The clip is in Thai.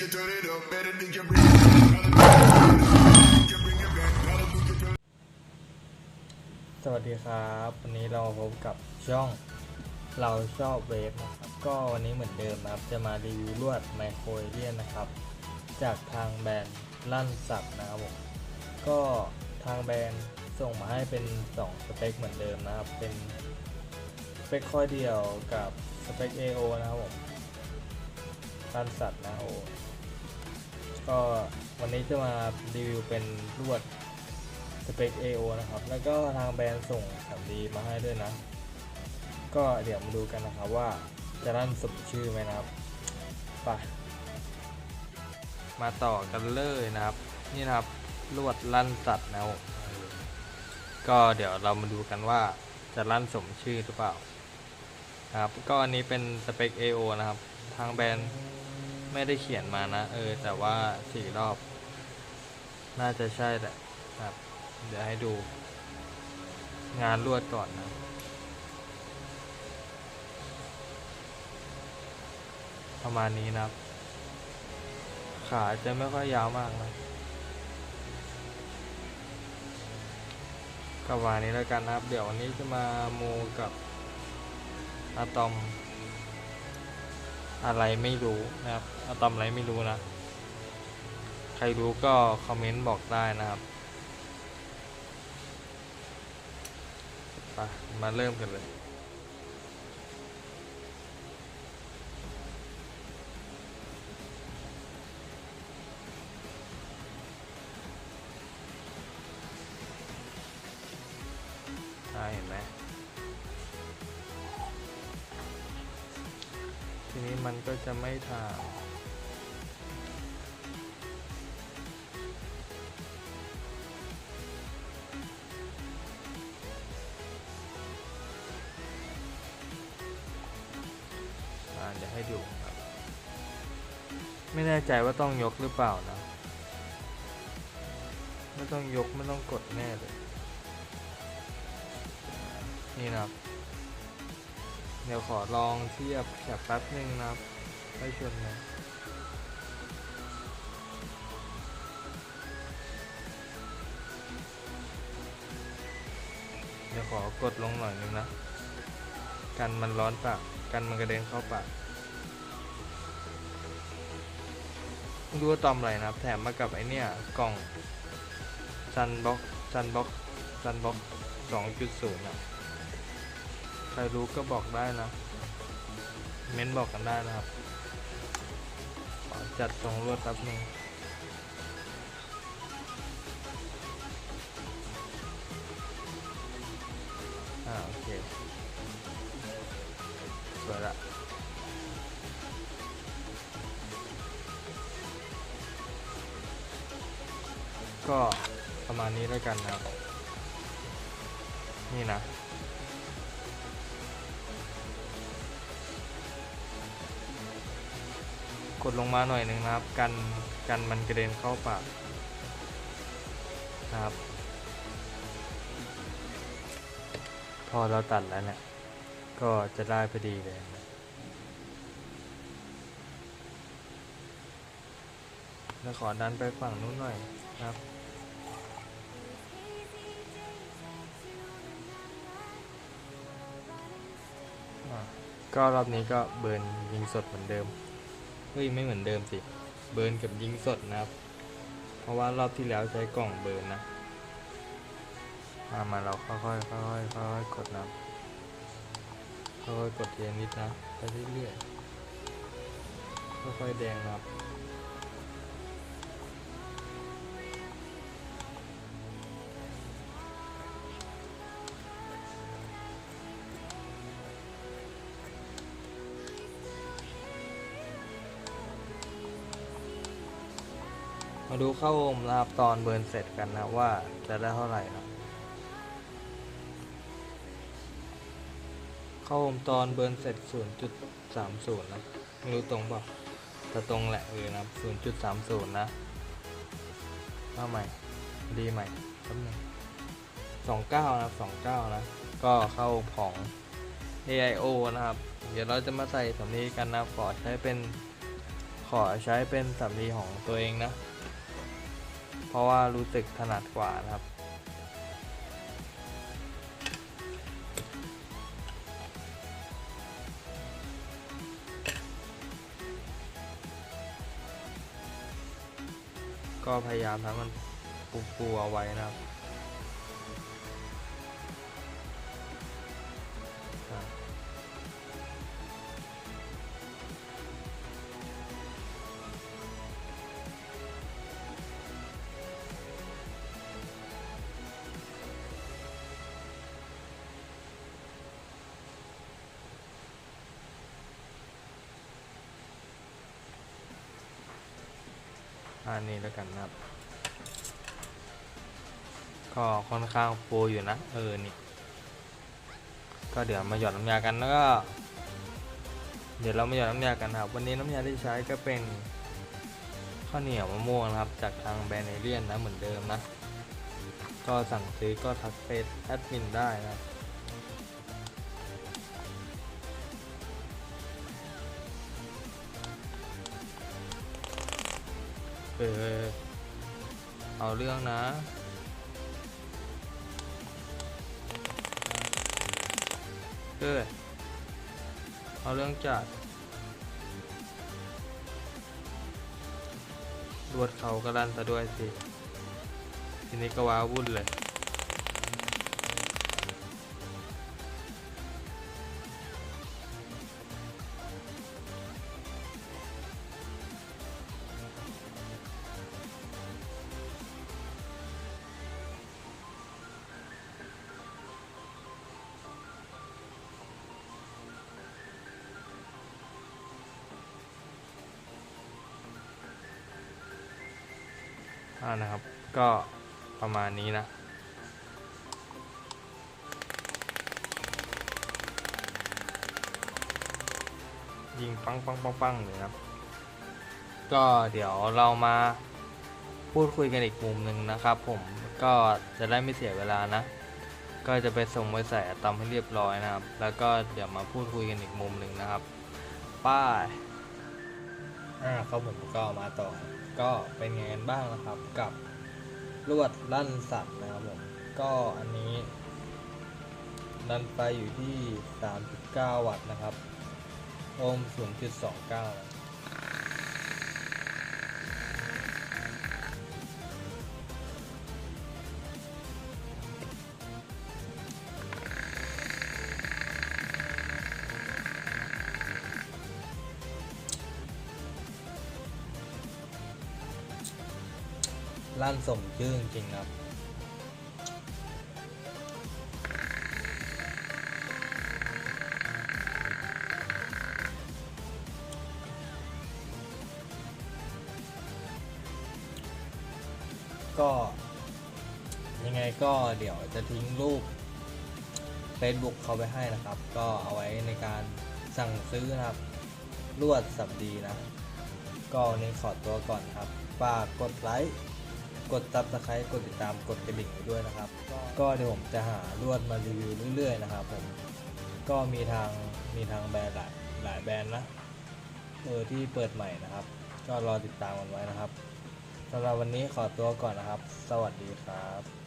สวัสดีครับ วันนี้เราพบกับช่องเราชอบเวฟนะครับก็วันนี้เหมือนเดิมนะครับ จะมารีวิวลวดไมโครเลียนนะครับ จากทางแบรนด์ลั่นสับนะครับผมก็ทางแบรนด์ส่งมาให้เป็น 2 สเปคเหมือนเดิมนะครับ เป็นสเปคข้อเดียวกับสเปค AO นะครับผมลั่นสัตว์นะโอ ก็วันนี้จะมารีวิวเป็นลวดสเปค AO นะครับ แล้วก็ทางแบรนด์ส่งสำลีมาให้ด้วยนะ ก็เดี๋ยวมาดูกันนะครับว่าจะรั่นสมชื่อไหมนะครับไปมาต่อกันเลยนะครับ นี่นะครับลวดลั่นสัตว์นะครับก็เดี๋ยวเรามาดูกันว่าจะลั่นสมชื่อหรือเปล่านะครับก็อันนี้เป็นสเปค AO นะครับ ทางแบรนด์ ไม่ได้เขียนมานะ เออ แต่ว่าสี่รอบ น่าจะใช่แหละครับ เดี๋ยวให้ดู งานลวดก่อนนะประมาณนี้นะครับ ขาจะไม่ค่อยยาวมากนะก็ประมาณนี้แล้วกันนะครับ เดี๋ยววันนี้จะมาโมกับอะตอม อะไรไม่รู้นะครับอะตอมอะไรไม่รู้นะ ใครรู้ก็คอมเมนต์บอกได้นะครับมาเริ่มกันเลย ก็จะไม่ทางอ่าเดี๋ยวให้ดูครับ ไม่แน่ใจว่าต้องยกหรือเปล่านะ ไม่ต้องยกไม่ต้องกดแน่เลย นี่นะครับเดี๋ยวขอลองเทียบแคปแป๊บหนึ่งนะครับ ไม่ชนนะเดี๋ยวขอกดลงหน่อยนึงนะ กันมันร้อนปาก กันมันกระเด็นเข้าปากไม่รู้ว่าตอมอะไรนะครับ แถมมากับไอเนี่ย กล่องซันบ็อกซันบ็อกซันบ็อกสองจุดศูนย์นะใครรู้ก็บอกได้นะ เม้นบอกกันได้นะครับ จัดทรงรวดแป๊บหนึงอ่าโอเค สวยละก็ประมาณนี้แล้วกันนะนี่นะ กดลงมาหน่อยหนึ่งนะครับ กันกันมันกระเด็นเข้าปากนะครับ พอเราตัดแล้วเนี่ยก็จะได้พอดีเลยนะแล้วขอดันไปฝั่งนู้นหน่อยนะครับ ก็รอบนี้ก็เบิร์นยิงสดเหมือนเดิม เฮ้ยไม่เหมือนเดิมสิ เบิร์นกับยิงสดนะครับ เพราะว่ารอบที่แล้วใช้กล่องเบิร์นนะ มามาเราค่อยๆค่อยๆค่อยๆกดนะค่อยๆกดเทียนนิดนะไปเรื่อยๆค่อยๆแดงนะครับ มาดูเข้าโอมนะครับตอนเบิร์นเสร็จกันนะว่าจะได้เท่าไหร่นะเข้าโอมตอนเบิร์นเสร็จ 0.30 นะไม่รู้ตรงเปล่าแต่ตรงแหละเออนะ0.30 นะเอาใหม่ดีใหม่แป๊บนึง29 นะครับ29 นะ ก็เข้าของ AIO นะครับ เดี๋ยวเราจะมาใส่สำลีกันนะขอใช้เป็นขอใช้เป็นสำลีของตัวเองนะ เพราะว่ารู้สึกถนัดกว่านะครับ ก็พยายามทำมันปูๆเอาไว้นะครับ อันนี้แล้วกันนะครับ ก็ค่อนข้างฟูอยู่นะ เออ นี่ ก็เดี๋ยวมาหยอดน้ำยากันแล้วก็ เดี๋ยวเรามาหยอดน้ำยากันครับ วันนี้น้ำยาที่ใช้ก็เป็นข้าวเหนียวมะม่วงนะครับ จากทางแบรนด์เอเลียนนะเหมือนเดิมนะ ก็สั่งซื้อก็ทักเฟซแอดมินได้นะครับ เออเอาเรื่องนะ เออเอาเรื่องจัดรวดเขากระลันซะด้วยสิ ทีนี้ก็ว้าวุ่นเลย อ่านะครับ ก็ประมาณนี้นะ ยิงปังปังปังปังเลยครับ ก็เดี๋ยวเรามาพูดคุยกันอีกมุมหนึ่งนะครับ ผมก็จะได้ไม่เสียเวลานะ ก็จะไปส่งไปใส่ตอมให้เรียบร้อยนะครับ แล้วก็เดี๋ยวมาพูดคุยกันอีกมุมหนึ่งนะครับ ป้ายอ่าครับผมก็มาต่อ ก็เป็นไงกันบ้างนะครับ กับลวดลั่นสัตว์นะครับผม ก็อันนี้ดันไปอยู่ที่ 3.9 วัตต์นะครับ โอห์ม0.29 ลั่นสมชื่อจริงครับ ก็ยังไงก็เดี๋ยวจะทิ้งรูป Facebook เขาไปให้นะครับ ก็เอาไว้ในการสั่งซื้อนะครับลวดสับดีนะ ก็วันนี้ขอตัวก่อนครับฝากกดไลค์ กดซับสไครต์กดติดตามกดกระดิ่งไว้ด้วยนะครับ ก็เดี๋ยวผมจะหาลวดมารีวิวเรื่อยๆนะครับผมก็มีทางมีทางแบรนด์หลายหลายแบรนด์นะเออที่เปิดใหม่นะครับ ก็รอติดตามกันไว้นะครับสำหรับวันนี้ขอตัวก่อนนะครับ สวัสดีครับ